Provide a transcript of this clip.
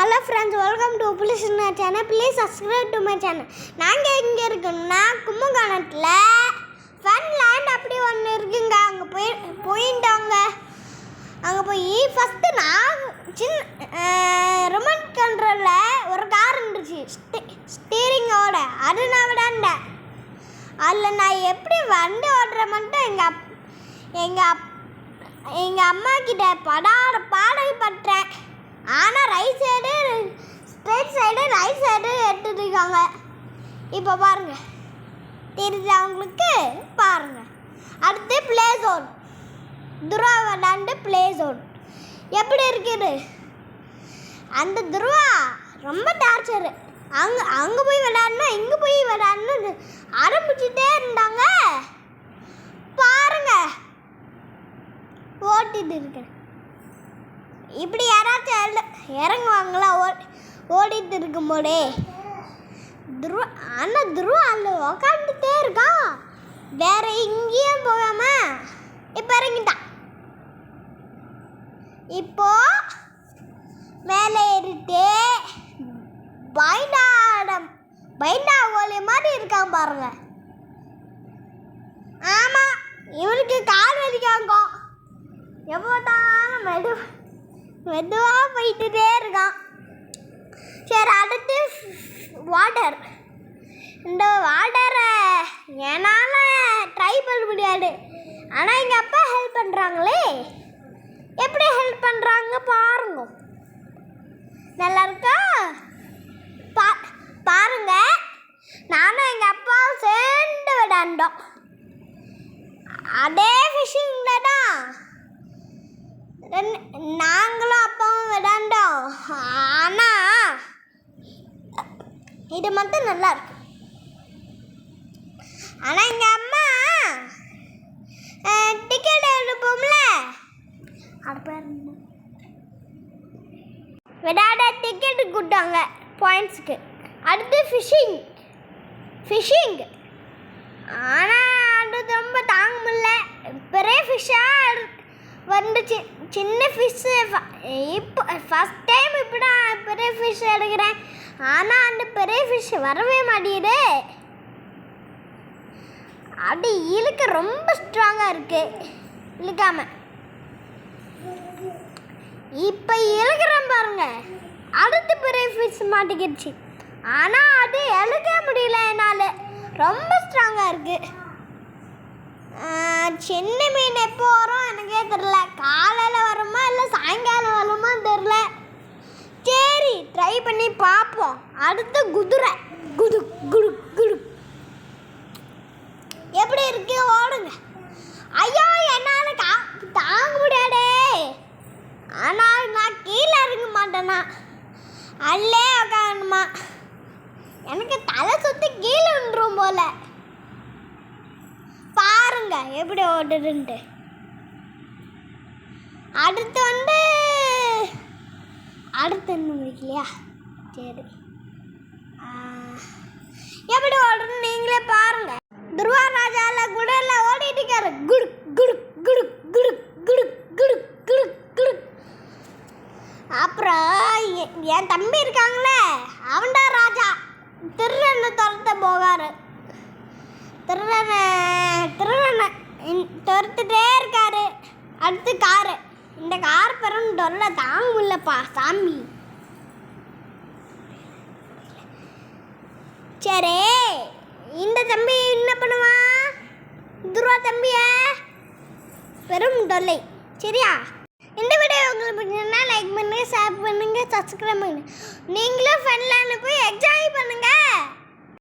Hello friends welcome to புலிஸ்னா channel please subscribe to my channel நாங்கள் எங்கே இருக்கோம்னா கும்பகோணத்தில் ஃபன் லேண்ட் அப்படி ஒன்று இருக்குங்க. அங்கே போய் போயிட்டோங்க. அங்கே போய் ஃபஸ்ட்டு நான் சின்ன ரிமோட் கண்ட்ரோலில் ஒரு கார் இருந்துச்சு. ஸ்டீரிங்கோட அது நான் விடாண்டேன் அதில் நான் எப்படி வண்டி ஓட்டுற மட்டும் எங்கள் அப் எங்கள் அப் எங்கள் அம்மா கிட்ட படாட பாடப்பட்டேன் ஆனால் right side straight side right side எடுத்துருக்காங்க இருக்காங்க இப்போ பாருங்க. தெரியுது அவங்களுக்கு பாருங்க. அடுத்து ப்ளே ஜோன் துருவா விளாண்டு ப்ளே ஜோன் எப்படி இருக்குது? அந்த துருவா ரொம்ப டார்ச்சரு அங்கே அங்கே போய் விளாடணும் இங்கே போய் விளாடணும்னு ஆரம்பிச்சுட்டே இருந்தாங்க. பாருங்க. ஓட்டிட்டு இருக்கேன். இப்படி யாராச்சும் இறங்குவாங்களா? ஓ ஓடிட்டு இருக்கும்போதே. துருவா ஆனால் துருவ அதில் உக்காந்துட்டே இருக்கான். வேற எங்கேயும் போகாம இப்போ இறங்கிட்டான். இப்போ மேலே ஏறிட்டு பைண்டாடம் பைண்டா கோலி மாதிரி இருக்கான் பாருங்க. ஆமாம் இவனுக்கு கால் வலிக்காங்க. எப்போதாலும் மெது மெதுவாக போயிட்டுட்டே இருக்கான். சரி அடுத்து வாட்டர் இந்த வாட்டரை என்னால் ட்ரை பண்ண முடியாது. ஆனால் எங்கள் அப்பா ஹெல்ப் பண்ணுறாங்களே எப்படி ஹெல்ப் பண்ணுறாங்க பாருங்க. நல்லா இருக்கா? பா பாருங்க. நானும் எங்கள் அப்பாவும் சேர்ந்து விளையாண்டோம். அதே ஃபிஷிங்கில் தான். நாங்களும் அப்பாவும் விளாண்டோம் ஆனால் இது மட்டும் நல்லா இருக்கு ஆனால் எங்கள் அம்மா டிக்கெட் எடுப்போம்ல விடாட டிக்கெட்டு கொடுத்தாங்க பாயிண்ட்ஸுக்கு அடுத்து ஃபிஷிங் ஃபிஷிங் ஆனால் அது ரொம்ப தாங்க முடியல பெரிய ஃபிஷ்ஷாக வந்துச்சு சின்ன ஃபிஷ்ஷு இப்போ ஃபஸ்ட் டைம் இப்படி தான் பெரிய ஃபிஷ் எடுக்கிறேன். ஆனால் அந்த பெரிய ஃபிஷ் வரவே மாட்டேங்குது. அப்படி இழுக்க ரொம்ப ஸ்ட்ராங்காக இருக்கு. இழுக்காம. இப்போ இழுக்கிறேன் பாருங்க. அடுத்து பெரிய ஃபிஷ் மாட்டிக்கிடுச்சு. ஆனால் அது இழுக்க முடியல என்னால். ரொம்ப ஸ்ட்ராங்காக இருக்கு. சின்ன மீன் எப்போ வரும் எனக்கே தெரில காலையில் வருமா இல்லை சாயங்காலம் வருமா தெரில சரி ட்ரை பண்ணி பார்ப்போம். அடுத்து குதிரை. குடு குடு குடு. எப்படி இருக்கு? ஓடுங்க. ஐயோ என்னால் கா தாங்க முடியாதே. ஆனால் நான் கீழே இறங்க மாட்டேனா? அல்லே உட்காரணுமா எனக்கு தலை சுற்றி கீழே விழுந்துரும் போல. பாருங்க எப்படி ஓடுதுன்ட்டு. அடுத்து வந்து அடுத்து என்ன முடிக்கலையா? சரி. எப்படி ஓடுறதுன்னு நீங்களே பாருங்க. துருவா ராஜால குடல ஓடிட்டு இருக்காரு. குடு குடு குடு குடு குடு குடு குடு குடு. அப்புறம் என் தம்பி இருக்காங்களே அவன்டா ராஜா. திருடனை துரத்த போகாரு. திருடனை துரத்துட்டே இருக்காரு. அடுத்து காரு இந்த கார் பெரும் தொல்லை தாங்க முடியலப்பா சாமி. சரி இந்த தம்பி என்ன பண்ணுவான் துருவா தம்பிய. பெரும் தொல்லை. சரியா? இந்த வீடியோ உங்களுக்கு பிடிச்சிருந்தா லைக் பண்ணுங்க ஷேர் பண்ணுங்க சப்ஸ்கிரைப் பண்ணுங்க. நீங்களும் ஃப்ரெண்ட்லான்னு போய் என்ஜாய் பண்ணுங்க.